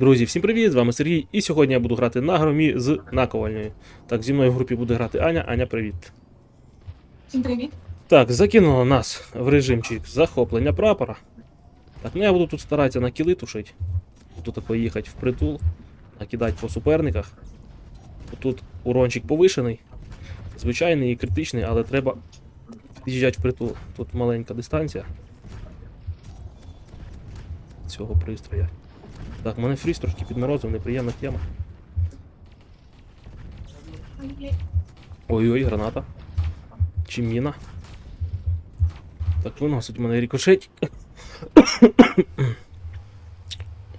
Друзі, всім привіт! З вами Сергій, і сьогодні я буду грати на громі з наковальнею. Так, зі мною в групі буде грати Аня. Аня, привіт. Всім привіт. Так, закинула нас в режимчик захоплення прапора. Так, ну я буду тут старатися на кіли тушити. Буду тако їхати в притул, накидати по суперниках. Тут урончик повишений, звичайний і критичний, але треба під'їжджати в притул. Тут маленька дистанція цього пристрою. Так, мене фріз трошки підморозив, неприємна тема. Ой-ой, граната. Чи міна. Так, виносить мене рікошетик.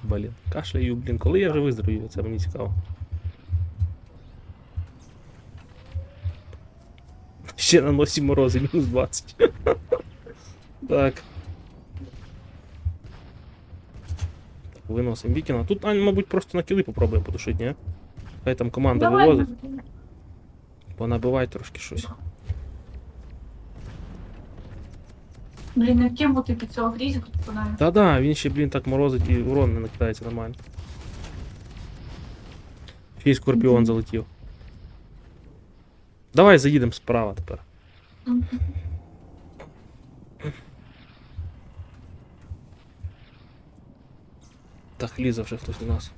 Блін, кашляю, блін, коли я вже виздоровію, це мені цікаво. Ще на носі морози, мінус 20. так. Виносимо Вікіна. Тут, Ань, мабуть, просто на кіли попробуємо потушити, ні? Хай там команда Давай. вивозить, понабивай трошки щось. Блін, на ким бути під цього фрізіку попадаю? Та-да, він ще, блін, так морозить і урон не накидається нормально. Фій скорпіон залетів. Давай заїдемо справа тепер. Мгм. Так, лізе вже хтось до нас.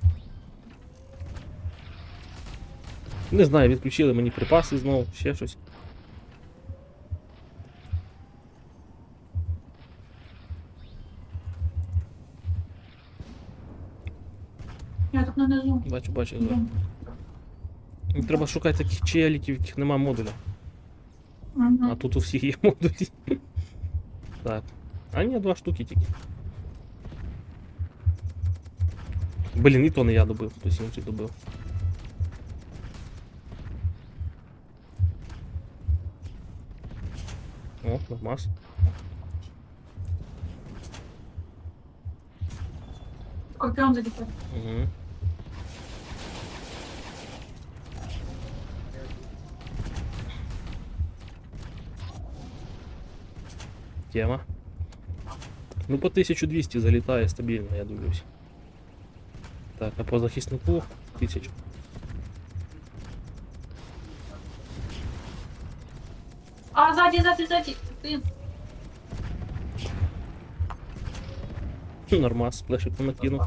Не знаю, відключили мені припаси знову, ще щось. Я тут нанизу. Бачу, бачу. Блін. Мені Треба шукати таких челіків, яких нема модуля. А Мгм. тут у всіх є модулі. Так. А ні, два штуки тільки. Блін, і то не я добив, хтось інший добив. О, нормас. Скорпіон залітає. Угу. Тема. Ну, по 1200 залітає стабільно, я дивлюсь. Так, а по захиснику 1000. А, ззаді, ззаді, ззаді. Блін. Нормас, сплешик накинув.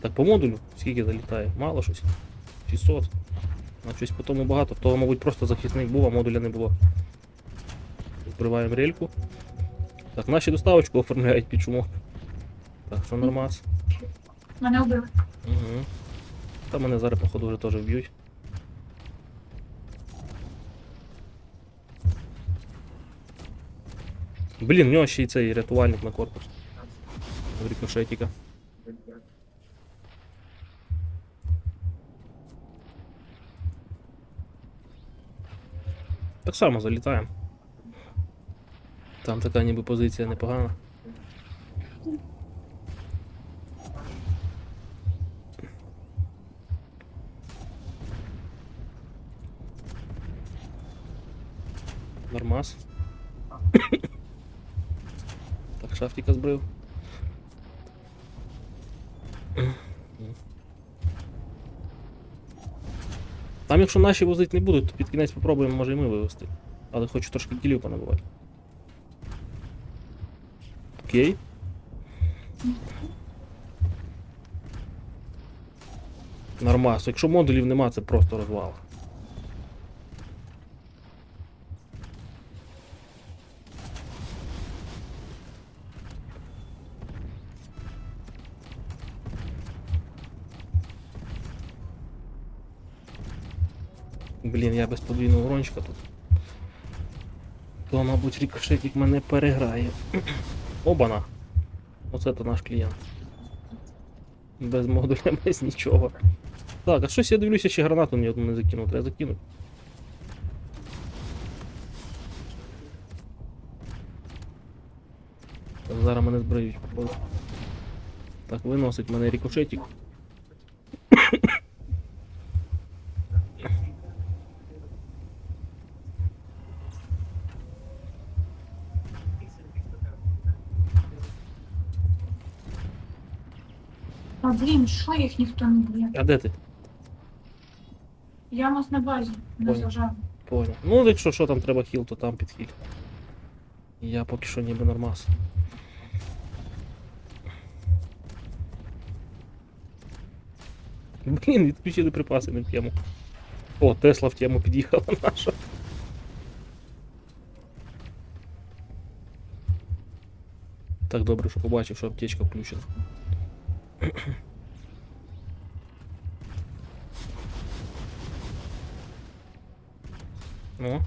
Так, по модулю скільки залітає? Мало щось? 600. А щось по тому багато. То, мабуть, просто захисник був, а модуля не було. Відкриваємо рельку. Так, наші доставочку оформляють під шумок. Так, що нормас. Мене вбили. Угу. Та мене зараз, походу, вже теж вб'ють. Блін, в нього ще й цей рятувальник на корпус. В рикошетіка. Так само залітаємо. Там така ніби позиція непогана. Нормас. так, шафтика збрив. Там, якщо наші возити не будуть, то під кінець попробуємо, може і ми вивезти. Але хочу трошки кілів понабувати. Окей. Нормас. Якщо модулів нема, це просто розвал. Блін, я без подвійного урончика тут. То, мабуть, рікошетик мене переграє. Обана. Оце то наш клієнт. Без модуля, без нічого. Так, а щось я дивлюся, ще гранату ні одну не закинув, треба закинути. Зараз мене збриють. Так, виносить мене рікошетик. Блін, що їх ніхто не б'є? А де ти? Я у нас на базі, не Понял. зажав. Понял. Ну, якщо що там треба хіл, то там під хіль. Я поки що ніби нормас. Блін, відключили припаси не в тему. О, Тесла в тему під'їхала наша. Так добре, що побачив, що аптечка включена. Ну.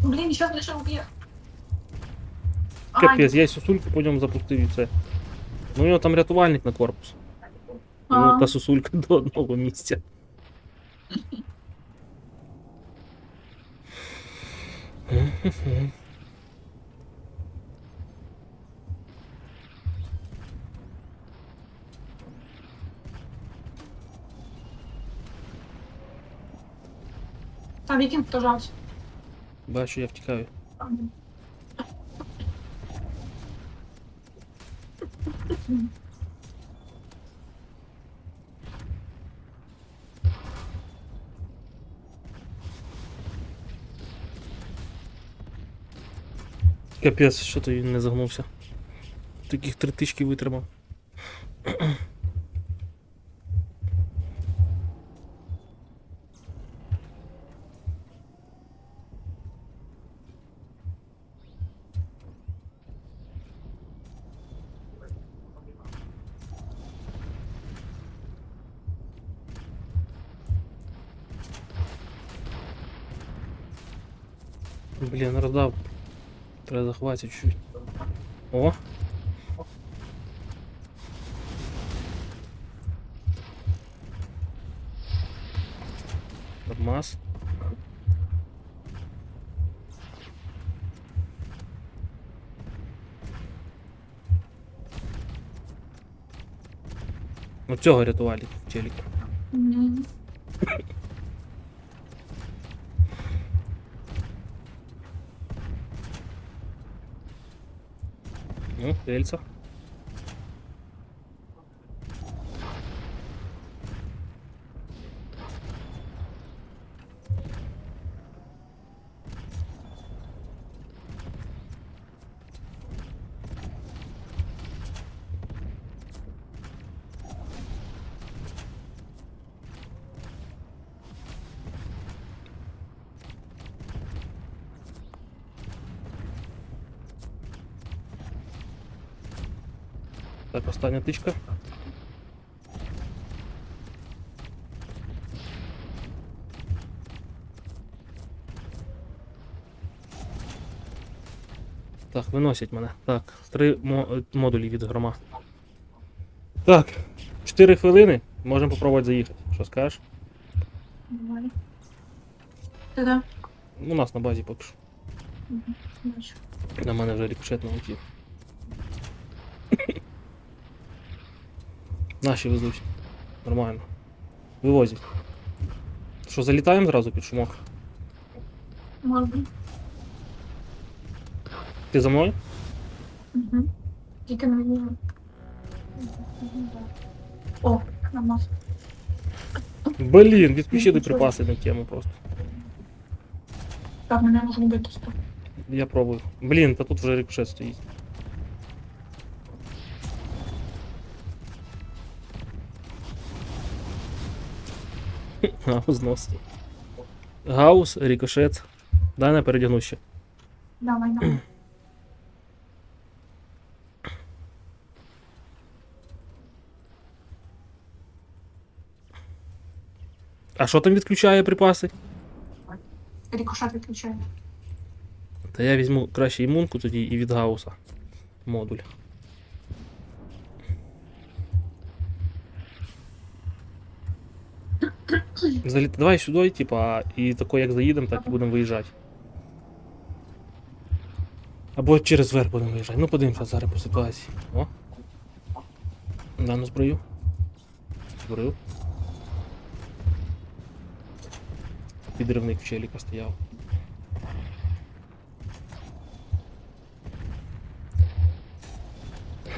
Блін, що лише уб'є. Ай, Капець, я й сосульку по ньому запустив і все. Ну у нього там рятувальник на корпус. Йому а, та сосулька до одного місця. Та вікінг дожався. Бачу, я втікаю. Капець, що він не загнувся. Таких три тички витримав. Блін, роздав. Треба захватити чуть. О! Нормас. Ну цього рятували челік. ¿no? De Elsa. Так, остання тичка. Так, виносять мене. Так, три модулі від грома. Так, 4 хвилини. Можемо попробувати заїхати. Що скажеш? Давай. Ти де? У нас на базі поки що. Бачу. На мене вже рикошет налетів. Наші везуть. Нормально. Вивозять. Що, залітаємо зразу під шумок? Можна. Ти за мною? Угу. Тільки не вижу. О, намаз. Блін, відключили припаси на тему просто. Так, мене можна вбити. Я пробую. Блін, та тут вже рикошет стоїть. Гаус знос. Гаус, рикошет. Дай на передягну ще. Давай, давай. А що там відключає припаси? Рікошет відключає. Та я візьму краще імунку тоді і від гауса. Модуль. Заліт... Давай сюди, типа, і тако як заїдемо, так і будемо виїжджати. Або через верх будемо виїжджати. Ну подивимося зараз по ситуації. О, Дану зброю. Зброю. Підривник в челіка стояв.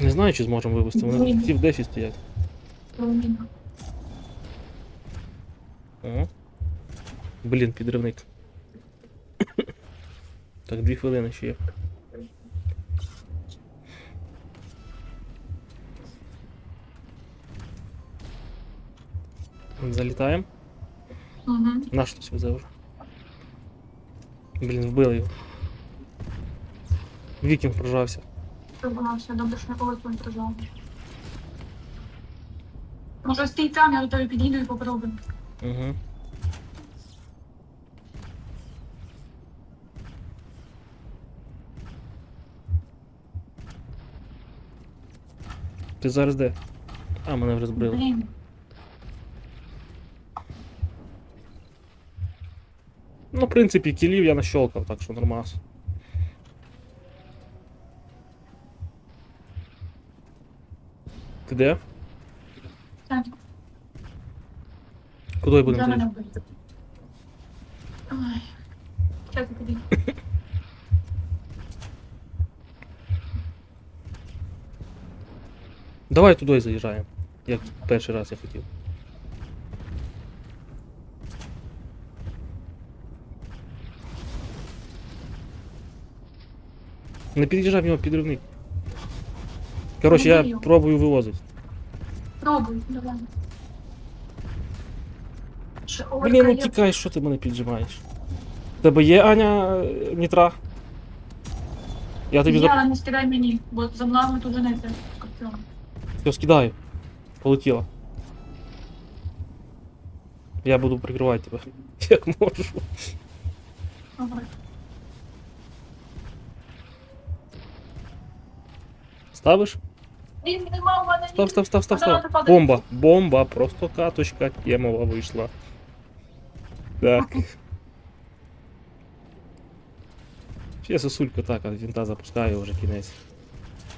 Не знаю, чи зможемо вивести. Вони всі в дефі стоять. Ага. Блін, підривник. Так, дві хвилини ще є. Залітаємо. Угу. Наш хтось везе вже. Блін, вбили його. Вікінг прожався. Пробувався, добре, що не когось контролював. Може, стій там, я до тебе підійду і попробую. Угу. Ти зараз де? А, мене вже збрили. Блін. Ну, в принципі, кілів я нащолкав, так що нормас. Ти де? Так, Куди будемо за мене йти? вбити. Ой. Я підійду. Давай туди заїжджаємо. Як перший раз я хотів. Не під'їжджай в нього підривник. Коротше, я пробую вивозити. Пробуй, давай. Ще орка Блін, ну є. тікай, що ти мене піджимаєш? В Тебе є Аня е, нітра? Я тобі за... Я не скидай мені, бо за мною тут женеться скорпіон. Все, скидаю. Полетіла. Я буду прикривати тебе. Як можу. Ага. Ставиш? Він нема в мене ні- Став, став, став, став, Вона став. падає. Бомба, бомба, просто каточка темова вийшла. Так. Ще сосулька так, а вінта запускаю вже кінець.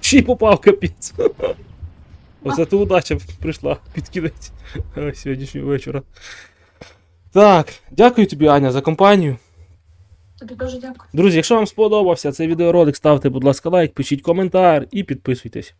Ще й попав капець. Оце то удача прийшла під кінець сьогоднішнього вечора. Так, дякую тобі, Аня, за компанію. Тобі дуже дякую. Друзі, якщо вам сподобався цей відеоролик, ставте, будь ласка, лайк, пишіть коментар і підписуйтесь.